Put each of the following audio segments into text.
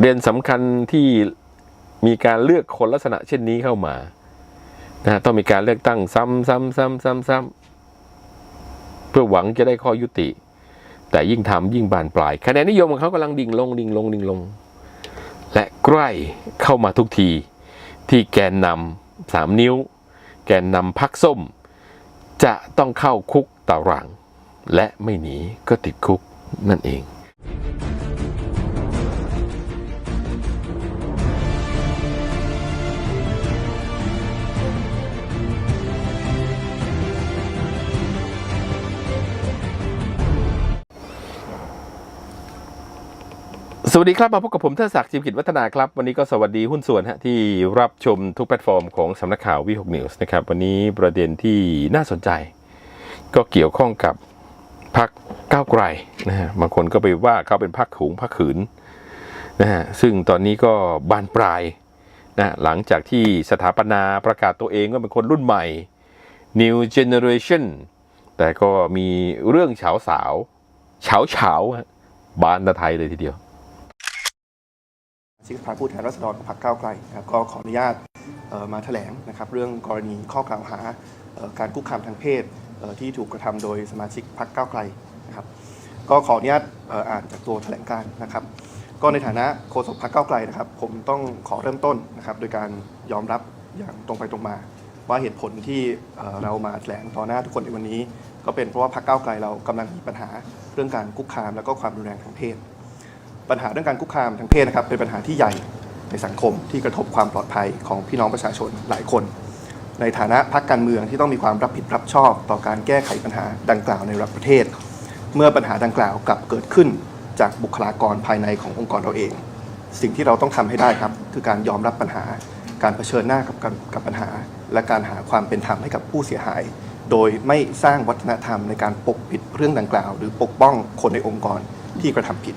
เรียนสำคัญที่มีการเลือกคนลักษณะเช่นนี้เข้ามานะต้องมีการเลือกตั้งซ้ำซ้ำซ้ำซ้ำซ้ำเพื่อหวังจะได้ข้อยุติ แต่ยิ่งทำยิ่งบานปลายคะแนนนิยมของเขากำลังดิ่งลงดิ่งลงดิ่งลง และใกล้เข้ามาทุกที ที่แกนนำสามนิ้ว แกนนำพักส้ม จะต้องเข้าคุกตาราง และไม่หนีก็ติดคุกนั่นเอง สวัสดีครับ มาพบกับผมเทศศักดิ์จิมกิจวัฒนาครับ วันนี้ก็สวัสดีหุ้นส่วนฮะที่รับชมทุกแพลตฟอร์มของสำนักข่าววิหกนิวส์นะครับ วันนี้ประเด็นที่น่าสนใจ ก็เกี่ยวข้องกับพักก้าวไกลนะฮะบางคนก็ไปว่าเขาเป็นพักขูงพักขืนนะฮะซึ่งตอนนี้ก็บานปลายนะหลังจากที่สถาปนาประกาศตัวเองว่าเป็นคนรุ่นใหม่ New Generation แต่ก็มีเรื่องเฉาสาวเฉาเฉาบานตะไทยเลยทีเดียว ชิกสภาผู้แทนราษฎรของพรรคก้าวไกลนะครับก็ขออนุญาตมาแถลงนะครับเรื่องกรณีข้อกล่าวหาการคุกคามทางเพศที่ถูกกระทำโดยสมาชิกพรรคก้าวไกลนะครับก็ขออนุญาตอ่านจากตัวแถลงการ์นะครับ ก็ในฐานะโฆษกพรรคก้าวไกลนะครับ ผมต้องขอเริ่มต้นนะครับโดยการยอมรับอย่างตรงไปตรงมา ว่าเหตุผลที่เรามาแถลงต่อหน้าทุกคนในวันนี้ ก็เป็นเพราะว่าพรรคก้าวไกลเรากำลังมีปัญหาเรื่องการคุกคามแล้วก็ความรุนแรงทางเพศ ปัญหาเรื่องการคุกคามทางเพศนะครับเป็นปัญหาที่ใหญ่ในสังคมที่กระทบความปลอดภัยของพี่น้องประชาชนหลายคน ในฐานะพรรคการเมืองที่ต้องมีความรับผิดรับชอบต่อการแก้ไขปัญหาดังกล่าวในระดับประเทศ เมื่อปัญหาดังกล่าวกลับเกิดขึ้นจากบุคลากรภายในขององค์กรเราเอง สิ่งที่เราต้องทำให้ได้ครับ คือการยอมรับปัญหา การเผชิญหน้ากับกับกับปัญหา และการหาความเป็นธรรมให้กับผู้เสียหาย โดยไม่สร้างวัฒนธรรมในการปกปิดเรื่องดังกล่าว หรือปกป้องคนในองค์กรที่กระทำผิด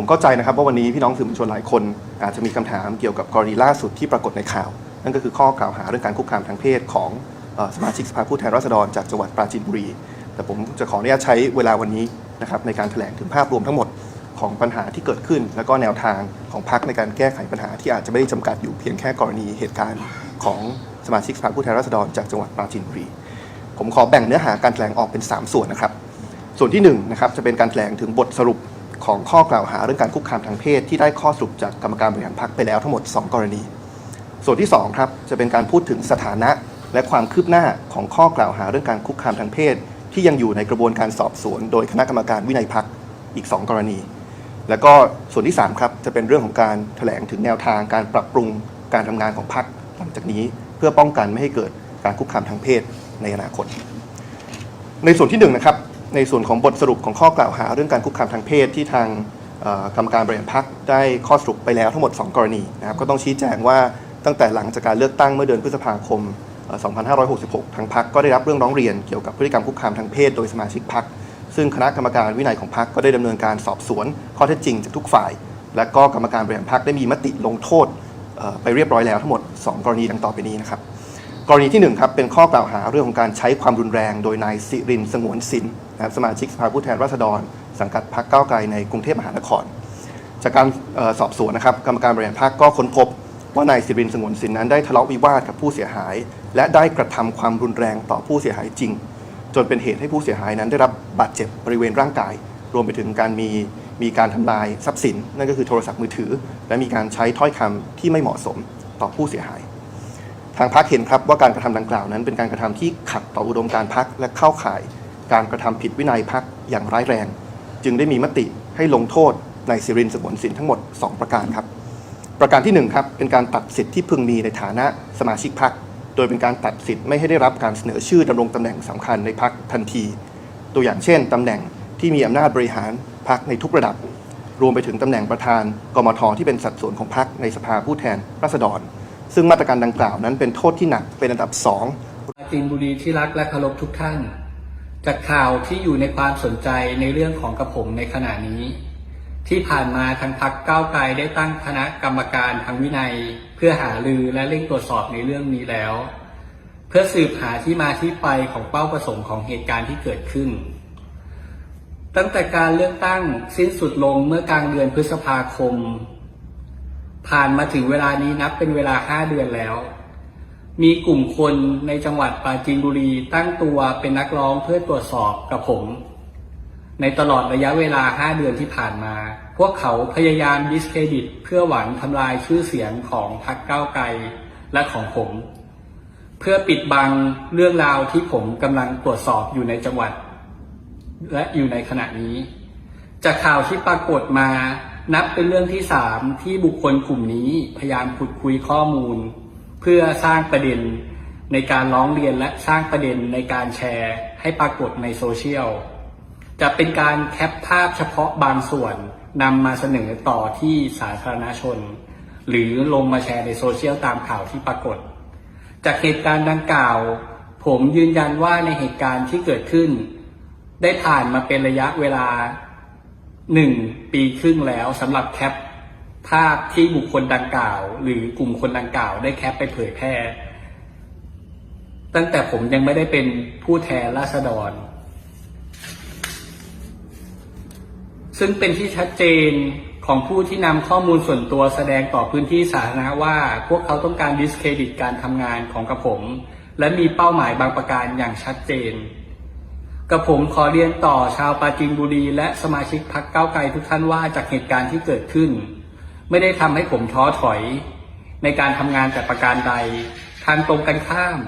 ผมเข้าใจนะครับว่าวันนี้พี่น้องสื่อมวลชนหลายคน อาจจะมีคำถามเกี่ยวกับกรณีล่าสุดที่ปรากฏในข่าว นั่นก็คือข้อกล่าวหาเรื่องการคุกคามทางเพศของสมาชิกสภาผู้แทนราษฎรจากจังหวัดปราจีนบุรี แต่ผมจะขออนุญาตใช้เวลาวันนี้นะครับในการแถลงถึงภาพรวมทั้งหมดของปัญหาที่เกิดขึ้น แล้วก็แนวทางของพรรคในการแก้ไขปัญหาที่อาจจะไม่ได้จำกัดอยู่เพียงแค่กรณีเหตุการณ์ของสมาชิกสภาผู้แทนราษฎรจากจังหวัดปราจีนบุรี ผมขอแบ่งเนื้อหาการแถลงออกเป็น 3 ส่วนนะครับ ส่วนที่1นะครับจะเป็นการแถลงถึงบทสรุป ของข้อกล่าวหาเรื่องการคุกคามทางเพศ ที่ได้ข้อสรุปจากกรรมการบริหารพรรคไปแล้วทั้งหมด 2 กรณี ส่วนที่2ครับจะเป็นการพูดถึงสถานะและความคืบหน้าของข้อกล่าวหาเรื่องการคุกคามทางเพศ ที่ยังอยู่ในกระบวนการสอบสวน โดยคณะกรรมการวินัยพรรคอีก 2 กรณี แล้วก็ส่วนที่3ครับจะเป็นเรื่องของการแถลงถึงแนวทางการปรับปรุงการทำงานของพรรคหลังจากนี้เพื่อป้องกันไม่ให้เกิดการคุกคามทางเพศในอนาคต ในส่วนที่1นะครับ ในส่วนของบทสรุปของข้อกล่าวหาเรื่องการคุกคามทางเพศที่ทางกรรมการบริหารพรรคได้ข้อสรุปไปแล้วทั้งหมด 2 กรณีนะครับก็ต้องชี้แจงว่าตั้งแต่หลังจากการเลือกตั้งเมื่อเดือนพฤษภาคม 2566 ทางพรรคก็ได้รับเรื่องร้องเรียนเกี่ยวกับพฤติกรรมคุกคามทางเพศโดยสมาชิกพรรคซึ่งคณะกรรมการวินัยของพรรคก็ได้ดำเนินการสอบสวน ข้อเท็จจริงจากทุกฝ่าย และก็กรรมการบริหารพรรคได้มีมติลงโทษไปเรียบร้อยแล้วทั้งหมด 2 กรณีดังต่อไปนี้นะครับ กรณีที่1ครับเป็นข้อกล่าวหาเรื่องของการใช้ความรุนแรง โดยนายสิรินสงวนสินนะครับสมาชิกสภาผู้แทนราษฎร สังกัดพรรคก้าวไกลในกรุงเทพมหานคร จากการออสอบสวนนะครับกรรมการบริหารพรรคก็ค้นพบ ว่านายสิรินสงวนสินนั้นได้ทะเลาะวิวาทกับผู้เสียหาย และได้กระทำความรุนแรงต่อผู้เสียหายจริง จนเป็นเหตุให้ผู้เสียหายนั้นได้รับบาดเจ็บบริเวณร่างกาย รวมไปถึงการมีมีการทำลายทรัพย์สิน นั่นก็คือโทรศัพท์มือถือ และมีการใช้ถ้อยคำที่ไม่เหมาะสมต่อผู้เสียหาย ทางพักเห็นครับว่าการกระทำดังกล่าวนั้น เป็นการกระทำที่ขัดต่ออุดมการพักและเข้าข่าย การกระทำผิดวินัยพักอย่างร้ายแรง จึงได้มีมติให้ลงโทษนายสิรินสงวนสินทั้งหมด 2 ประการครับ ประการที่1ครับเป็นการตัดสิทธิ์ที่พึงมีในฐานะสมาชิกพักโดยเป็นการตัดสิทธิ์ไม่ให้ได้รับการเสนอชื่อดำรงตำแหน่งสำคัญในพักทันที ตัวอย่างเช่นตำแหน่งที่มีอำนาจบริหารพักในทุกระดับ รวมไปถึงตำแหน่งประธานกมทที่เป็นสัดส่วนของพักในสภาผู้แทนราษฎร ซึ่งมาตรการดังกล่าวนั้นเป็นโทษที่หนักเป็นอันดับสองจีนบุรีที่รักและเคารพทุกท่าน จากข่าวที่อยู่ในความสนใจในเรื่องของกระผมในขณะนี้ ที่ผ่านมาทางพักก้าวไกลได้ตั้งคณะกรรมการทางวินัย เพื่อหารือและเร่งตรวจสอบในเรื่องนี้แล้ว เพื่อสืบหาที่มาที่ไปของเป้าประสงค์ของเหตุการณ์ที่เกิดขึ้น ตั้งแต่การเลือกตั้งสิ้นสุดลงเมื่อกลางเดือนพฤษภาคม ผ่านมาถึงเวลานี้นับเป็นเวลาห้าเดือนแล้ว มีกลุ่มคนในจังหวัดปราจีนบุรีตั้งตัวเป็นนักร้องเพื่อตรวจสอบกับผม ในตลอดระยะเวลา5เดือนที่ผ่านมา พวกเขาพยายามดิสเครดิต เพื่อหวังทำลายชื่อเสียงของพรรคก้าวไกลและของผม เพื่อปิดบังเรื่องราวที่ผมกำลังตรวจสอบอยู่ในจังหวัด และอยู่ในขณะนี้ จากข่าวที่ปรากฏมา นับเป็นเรื่องที่สามที่บุคคลกลุ่มนี้พยายามขุดคุยข้อมูล เพื่อสร้างประเด็นในการร้องเรียนและสร้างประเด็นในการแชร์ให้ปรากฏในโซเชียล จะเป็นการแคปภาพเฉพาะบางส่วนนำมาเสนอต่อที่สาธารณชน หรือลงมาแชร์ในโซเชียลตามข่าวที่ปรากฏ จากเหตุการณ์ดังกล่าว ผมยืนยันว่าในเหตุการณ์ที่เกิดขึ้น ได้ผ่านมาเป็นระยะเวลา หนึ่งปีครึ่งแล้วสำหรับแคปภาพที่บุคคลดังกล่าว หรือกลุ่มคนดังกล่าว ได้แคปไปเผยแพร่ ตั้งแต่ผมยังไม่ได้เป็นผู้แทนราษฎร ซึ่งเป็นที่ชัดเจนของผู้ที่นำข้อมูลส่วนตัวแสดงต่อพื้นที่สาธารณะว่า พวกเขาต้องการดิสเครดิตการทำงานของกระผม และมีเป้าหมายบางประการอย่างชัดเจน กระผมขอเรียนต่อชาวปราจีนบุรี และสมาชิกพักเก้าไกลทุกท่านว่าจากเหตุการณ์ที่เกิดขึ้น ไม่ได้ทำให้ผมท้อถอย ในการทำงานแต่ประการใด ทางตรงกันข้าม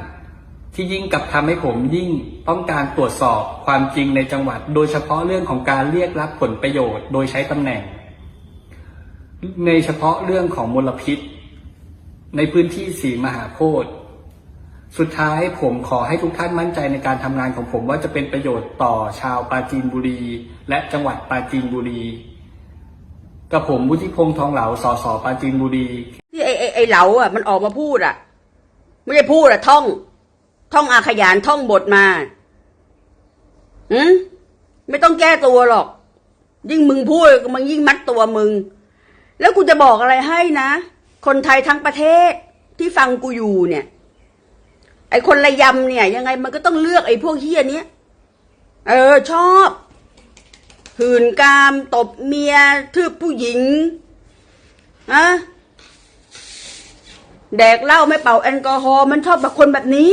ที่ยิ่งกับทำให้ผมยิ่งต้องการตรวจสอบความจริงในจังหวัด โดยเฉพาะเรื่องของการเรียกรับผลประโยชน์ โดยใช้ตำแหน่ง ในเฉพาะเรื่องของมลพิษ ในพื้นที่สีมหาโพธิ์ สุดท้ายผมขอให้ทุกท่านมั่นใจในการทำงานของผมว่าจะเป็นประโยชน์ต่อชาวปราจีนบุรี และจังหวัดปราจีนบุรีกับผมวุฒิพงษ์ทองเหลาสสปราจีนบุรีที่ไอ้ไอ้ไอ้เหลาอะมันออกมาพูดอะ ไม่ได้พูดอะท่อง ท่องอาขยานท่องบทมาอืมไม่ต้องแก้ตัวหรอก ยิ่งมึงพูดมันยิ่งมัดตัวมึง แล้วกูจะบอกอะไรให้นะ คนไทยทั้งประเทศที่ฟังกูอยู่เนี่ย ไอ้คนระยำเนี่ย ยังไงมันก็ต้องเลือกไอ้พวกเฮียนี้เออ ชอบหื่นกาม ตบเมียทืบผู้หญิงอะแดกเหล้าไม่เป่าแอลกอฮอล์มันชอบแบบคนแบบนี้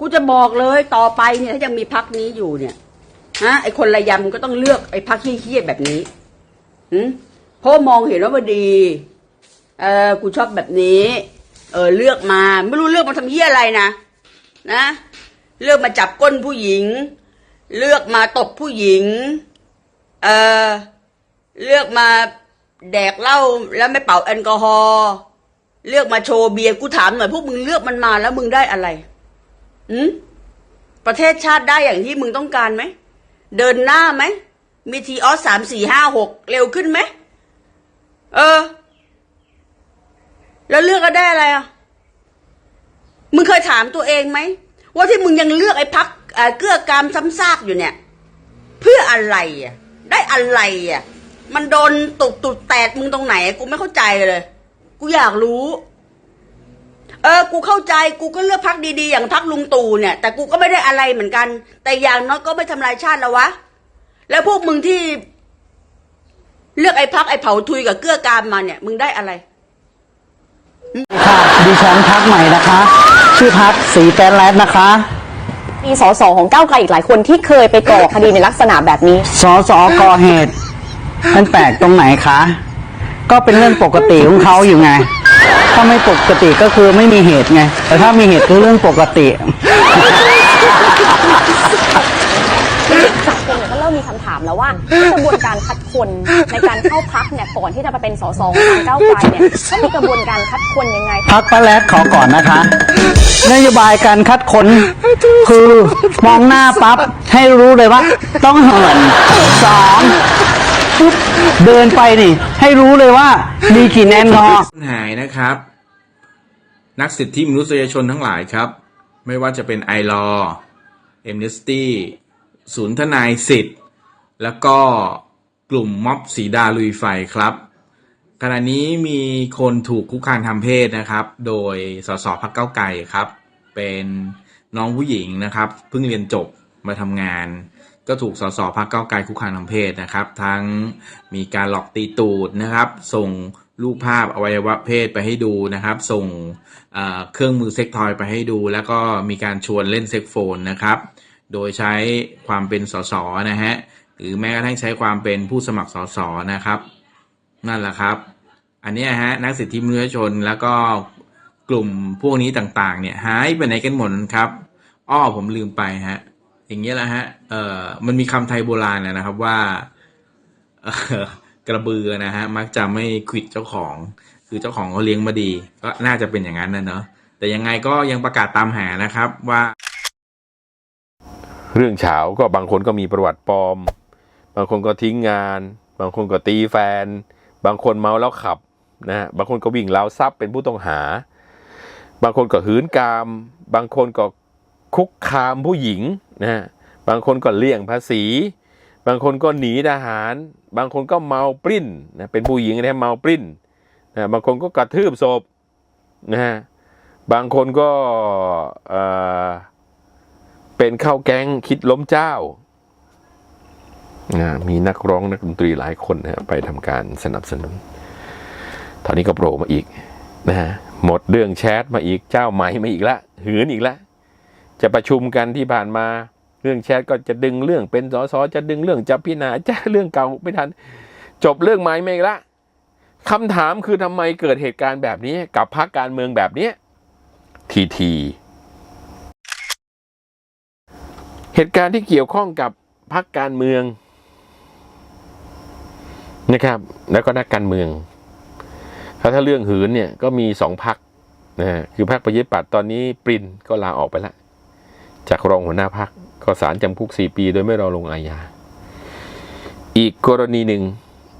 กูจะบอกเลยต่อไปเนี่ย ถ้ายังมีพักนี้อยู่เนี่ยฮะไอคนระยำก็ต้องเลือกไอพักเฮี้ยๆแบบนี้หืมเพราะมองเห็นว่ามันดี เออกูชอบแบบนี้ เออ เลือกมา ไม่รู้เลือกมาทำเฮี้ยอะไรนะ นะ เลือกมาจับก้นผู้หญิง เลือกมาตบผู้หญิง เออเลือกมาแดกเหล้าแล้วไม่เป่าแอลกอฮอล์เลือกมาโชว์เบียร์กูถามหน่อยพวกมึงเลือกมันมาแล้วมึงได้อะไรอืมประเทศชาติได้อย่างที่มึงต้องการไหม เดินหน้าไหม มีทีออสสามสี่ห้าหกเร็วขึ้นไหม เออ แล้วเลือกก็ได้อะไรอะ ยถามตัวเองไหมว่าที่มึงยังเลือกไอ้พักเกื้อกามซ้ำซากอยู่เนี่ย เพื่ออะไรอะได้อะไรอะมันโดนตุกตุดแตดมึงตรงไหน กูไม่เข้าใจเลย กูอยากรู้ เออ กูเข้าใจ กูก็เลือกพักดีๆ อย่างพักลุงตู่เนี่ย แต่กูก็ไม่ได้อะไรเหมือนกัน แต่อย่างน้อยก็ไม่ทำลายชาติแล้ววะ แล้วพวกมึงที่ เลือกไอ้พักไอ้เผาทุยกับเกื้อกามมาเนี่ย มึงได้อะไร ค่ะดิฉันพักใหม่นะคะ ชื่อพักสีแฟนแลนด์นะคะ มีสสของก้าวไกลอีกหลายคนที่เคยไปก่อคดีในลักษณะแบบนี้ สอสอก่อเหตุ มันแปลกตรงไหนคะ ก็เป็นเรื่องปกติของเขาอยู่ไง ถ้าไม่ปกติก็คือไม่มีเหตุไง แต่ถ้ามีเหตุคือเรื่องปกติ คนเนี่ยก็เริ่มมีคำถามแล้วว่า กระบวนการคัดคนในการเข้าพักเนี่ยก่อนที่จะมาเป็นสสของทางก้าวไกลเนี่ยเขามีกระบวนการคัดคนยังไง พักป้าแรดขอก่อนนะคะ นโยบายการคัดค้นคือมองหน้าปั๊บให้รู้เลยว่า ต้องเหินสองปุ๊บเดินไปนี่ ให้รู้เลยว่า มีกี่แนนกอหายนะครับ นักสิทธิมนุษยชนทั้งหลายครับ ไม่ว่าจะเป็นไอรอเอมเนสตี้ศูนย์ทนายสิทธิ์ แล้วก็กลุ่มม็อบสีดาลุยไฟครับ ขณะนี้มีคนถูกคุกคามทางเพศนะครับ โดยสสพักเก้าไก่ครับ เป็นน้องผู้หญิงนะครับเพิ่งเรียนจบมาทำงาน ก็ถูกสสพักเก้าไกลคุกคามทางเพศนะครับ ทั้งมีการหลอกตีตูดนะครับ ส่งรูปภาพอวัยวะเพศไปให้ดูนะครับ ส่งเเครื่องมือเซ็กทอยไปให้ดู แล้วก็มีการชวนเล่นเซ็กโฟนนะครับ โดยใช้ความเป็นสสนะฮะ หรือแม้กระทั่งใช้ความเป็นผู้สมัครสสนะครับ นั่นแหละครับ อันนี้ฮะนักสิทธิมนุษยชนแล้วก็กลุ่มพวกนี้ต่างๆ เนี่ยหายไปไหนกันหมดครับอ้อผมลืมไปฮะ อย่างเงี้ยแหละฮะเอ่อมันมีคำไทยโบราณนะครับว่ากระเบือนะฮะมักจะไม่ขิดเจ้าของ คือเจ้าของเขาเลี้ยงมาดี ก็น่าจะเป็นอย่างนั้นนะเนาะแต่ยังไงก็ยังประกาศตามหานะครับว่า เรื่องเฉาก็บางคนก็มีประวัติปลอม บางคนก็ทิ้งงาน บางคนก็ตีแฟน บางคนเมาแล้วขับนะฮะบางคนก็วิ่งราวทรัพย์เป็นผู้ต้องหา บางคนก็หืนกาม บางคนก็คุกคามผู้หญิงนะฮะบางคนก็เลี่ยงภาษี บางคนก็หนีทหาร บางคนก็เมาปลิ้นนะเป็นผู้หญิงนะเมาปลิ้นนะบางคนก็กระทืบศพนะฮะบางคนก็เอ่อเป็นข้าวแก๊งคิดล้มเจ้า มีนักร้องนักดนตรีหลายคนนะไปทำการสนับสนุน ตอนนี้ก็โผล่มาอีกนะฮะหมดเรื่องแชทมาอีกเจ้าใหม่มาอีกละหืนอีกละ จะประชุมกันที่ผ่านมาเรื่องแชทก็จะดึงเรื่องเป็นสสจะดึงเรื่องจะพิจารณาจะเรื่องเก่าไม่ทัน จบเรื่องใหม่ไม่อีกละคำถามคือทำไมเกิดเหตุการณ์แบบนี้กับพรรคการเมืองแบบนี้ทีทีเหตุการณ์ที่เกี่ยวข้องกับพรรคการเมือง นะครับ แล้วก็นักการเมืองถ้าเรื่องหืนเนี่ยก็มีสองพักนะฮะคือพรรคประยุทธ์ปัดตอนนี้ปรินก็ลาออกไปแล้วจากรองหัวหน้าพักก็สารจำคุกสี่ปี โดยไม่รอลงอาญาอีกกรณีหนึ่ง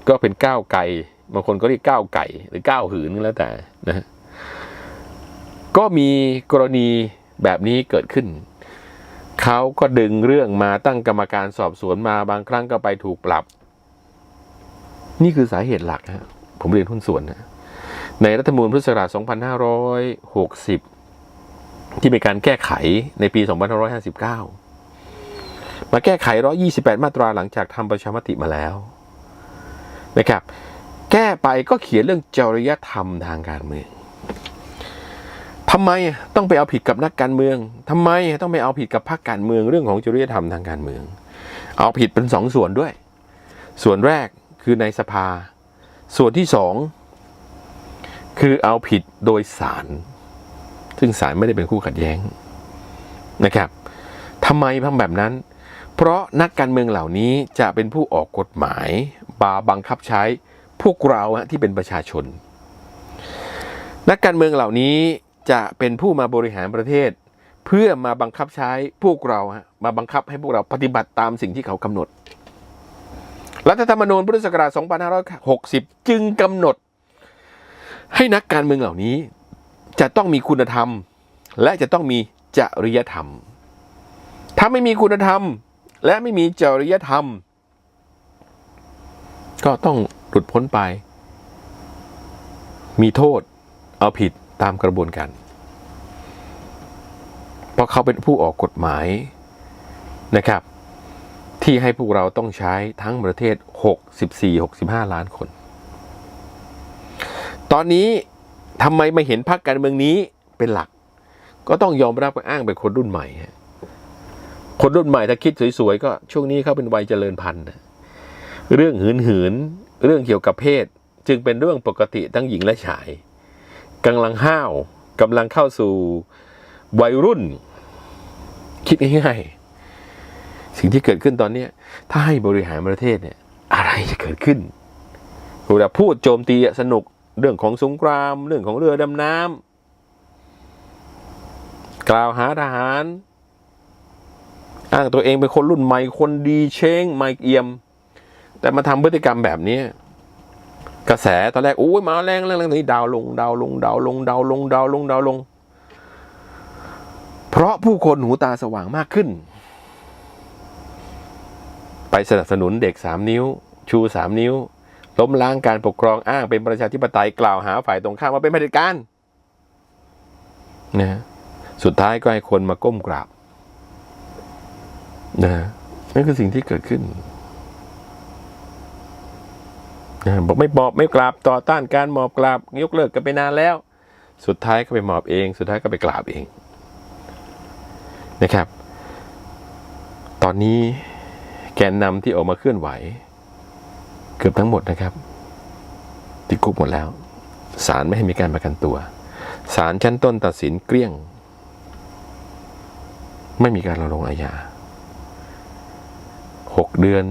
ก็เป็นก้าวไก่บางคนก็เรียกก้าวไก่ หรือก้าวหืนก็แล้วแต่นะก็มีกรณีแบบนี้เกิดขึ้นเขาก็ดึงเรื่องมาตั้งกรรมการสอบสวนมาบางครั้งก็ไปถูกปรับ นี่คือสาเหตุหลักฮะผมเรียนหุ้นส่วนนะในรัฐธรรมนูญพุทธศักราช 2560 ที่มีการแก้ไขในปี 2559 มาแก้ไข 128 มาตราหลังจากทำประชามติมาแล้วนะครับ แก้ไปก็เขียนเรื่องจริยธรรมทางการเมืองทำไมต้องไปเอาผิดกับนักการเมืองทำไมต้องไปเอาผิดกับพรรคการเมืองเรื่องของจริยธรรมทางการเมือง เอาผิดเป็นสองส่วนด้วย ส่วนแรก คือในสภา ส่วนที่สองคือเอาผิดโดยศาลซึ่งศาลไม่ได้เป็นคู่ขัดแย้งนะครับทำไมทำแบบนั้น เพราะนักการเมืองเหล่านี้จะเป็นผู้ออกกฎหมายบาบังคับใช้พวกเราที่เป็นประชาชน นักการเมืองเหล่านี้จะเป็นผู้มาบริหารประเทศ เพื่อมาบังคับใช้พวกเรามาบังคับให้พวกเราปฏิบัติตามสิ่งที่เขากำหนด รัฐธรรมนูญพุทธศักราช 2560 จึงกำหนด ให้นักการเมืองเหล่านี้ จะต้องมีคุณธรรม และจะต้องมีจริยธรรม ถ้าไม่มีคุณธรรม และไม่มีจริยธรรม ก็ต้องหลุดพ้นไป มีโทษเอาผิดตามกระบวนการ เพราะเขาเป็นผู้ออกกฎหมายนะครับ ที่ให้พวกเราต้องใช้ทั้งประเทศ 64-65 ล้านคน ตอนนี้ทำไมไม่เห็นพรรคการเมืองนี้เป็นหลัก ก็ต้องยอมรับอ้างเป็นคนรุ่นใหม่ คนรุ่นใหม่ถ้าคิดสวยๆ ก็ช่วงนี้เขาเป็นวัยเจริญพันธุ์เรื่องหืนหืนๆเรื่องเกี่ยวกับเพศ จึงเป็นเรื่องปกติทั้งหญิงและชายกำลังห้าวกำลังเข้าสู่วัยรุ่น คิดง่ายๆ สิ่งที่เกิดขึ้นตอนนี้ถ้าให้บริหารประเทศเนี่ยอะไรจะเกิดขึ้นเวลาพูดโจมตีสนุกเรื่องของสงคราม เรื่องของเรือดำน้ำกล่าวหาทหาร อ้างตัวเองเป็นคนรุ่นใหม่คนดีเช้งไม่เอี่ยม แต่มาทำพฤติกรรมแบบนี้กระแสตอนแรกโอ้ยมาแรงแรงแรงตอนนี้ดาวลงดาวลงดาวลงดาวลงดาวลงดาวลง เพราะผู้คนหูตาสว่างมากขึ้น ไปสนับสนุนเด็กสามนิ้ว ชูสามนิ้ว ล้มล้างการปกครองอ้างเป็นประชาธิปไตยกล่าวหาฝ่ายตรงข้ามว่าเป็นเผด็จการนะฮะสุดท้ายก็ให้คนมาก้มกราบนะฮะนั่นคือสิ่งที่เกิดขึ้นนะบอกไม่มอบไม่กราบต่อต้านการหมอบกราบยกเลิกกันไปนานแล้ว สุดท้ายก็ไปหมอบเอง สุดท้ายก็ไปกราบเองนะครับ ตอนนี้ แกนนำที่ออกมาเคลื่อนไหว เกือบทั้งหมดนะครับ ติดคุกหมดแล้วศาลไม่ให้มีการประกันตัวศาลชั้นต้นตัดสินเกลี้ยง ไม่มีการรอลงอาญาหกเดือน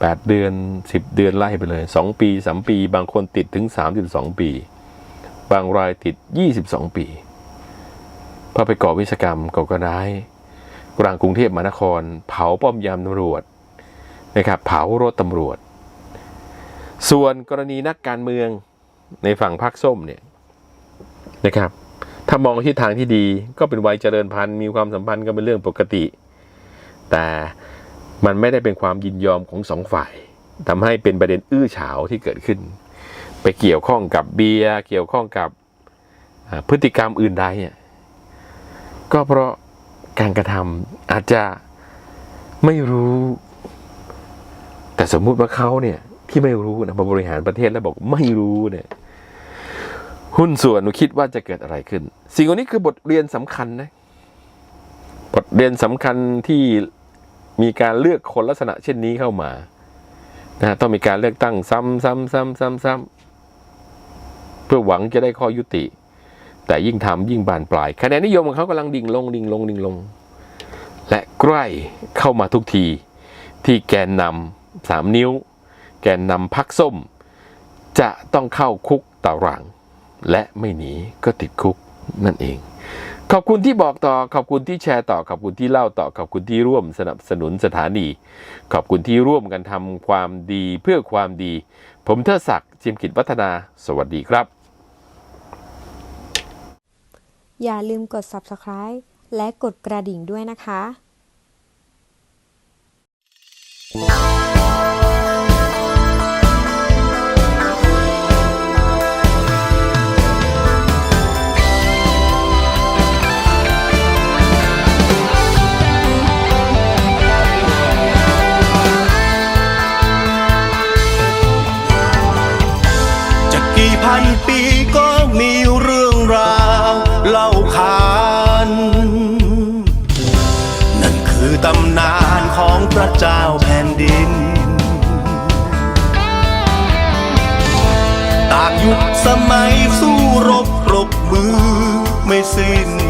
แปดเดือนสิบเดือนไล่ไปเลยสองปีสามปี บางคนติดถึงสามสิบสองปี บางรายติดยี่สิบสองปีพราะไปก่อวิศกรรมก่อการร้ายกลางกรุงเทพมหานคร เผาป้อมยามตำรวจ นะครับเผารถตำรวจ ส่วนกรณีนักการเมืองในฝั่งพรรคส้มเนี่ยนะครับ ถ้ามองทิศทางที่ดีก็เป็นวัยเจริญพันธุ์มีความสัมพันธ์กันเป็นเรื่องปกติ แต่มันไม่ได้เป็นความยินยอมของสองฝ่ายทำให้เป็นประเด็นอื้อฉาวที่เกิดขึ้น ไปเกี่ยวข้องกับเบียร์เกี่ยวข้องกับพฤติกรรมอื่นใดเนี่ยก็เพราะการกระทำอาจจะไม่รู้ แต่สมมุติว่าเขาเนี่ย ที่ไม่รู้นะมาบริหารประเทศแล้วบอกไม่รู้เนี่ยหุ้นส่วนหนูคิดว่าจะเกิดอะไรขึ้น สิ่งเหล่านี้คือบทเรียนสำคัญนะบทเรียนสำคัญที่มีการเลือกคนลักษณะเช่นนี้เข้ามานะฮะต้องมีการเลือกตั้งซ้ำซ้ำซ้ำซ้ำซ้ำเพื่อหวังจะได้ข้อยุติ แต่ยิ่งทำยิ่งบานปลายคะแนนนิยมของเขากำลังดิ่งลงดิ่งลงดิ่งลง และใกล้เข้ามาทุกทีที่แกนนำ สามนิ้ว แกนนำพักส้ม จะต้องเข้าคุกตาราง และไม่หนีก็ติดคุกนั่นเอง ขอบคุณที่บอกต่อขอบคุณที่แชร์ต่อขอบคุณที่เล่าต่อขอบคุณที่ร่วมสนับสนุนสถานี ขอบคุณที่ร่วมกันทำความดีเพื่อความดี ผมเทดศักดิ์จิมกิจวัฒนา สวัสดีครับ อย่าลืมกด subscribe และกดกระดิ่งด้วยนะคะจะ เจ้าแผ่นดินตากยุคสมัยสู้รบปรบมือไม่สิ้น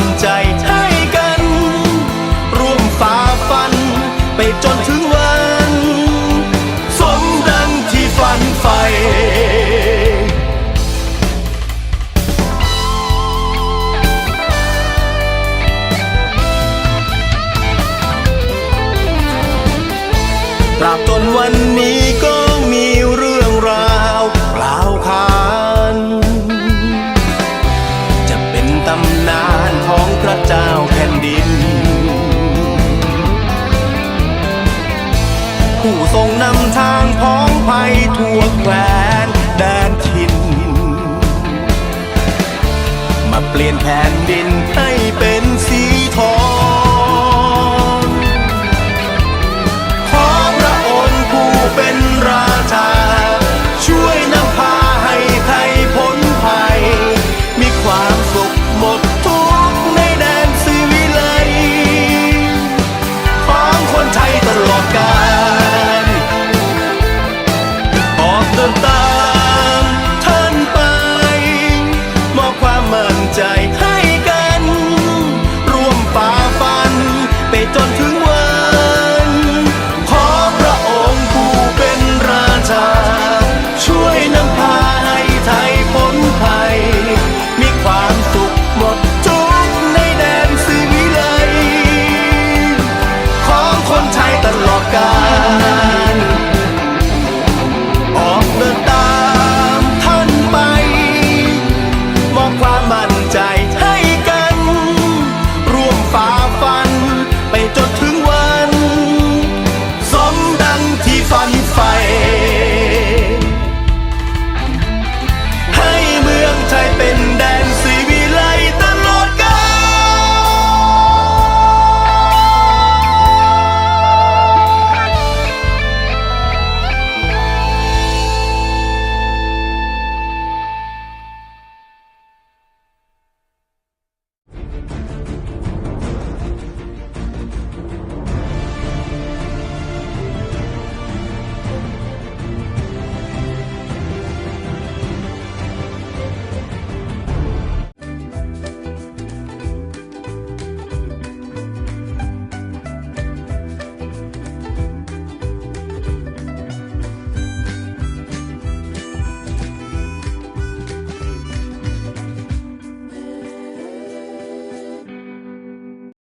นใจ เปลี่ยนแผ่นดินไห้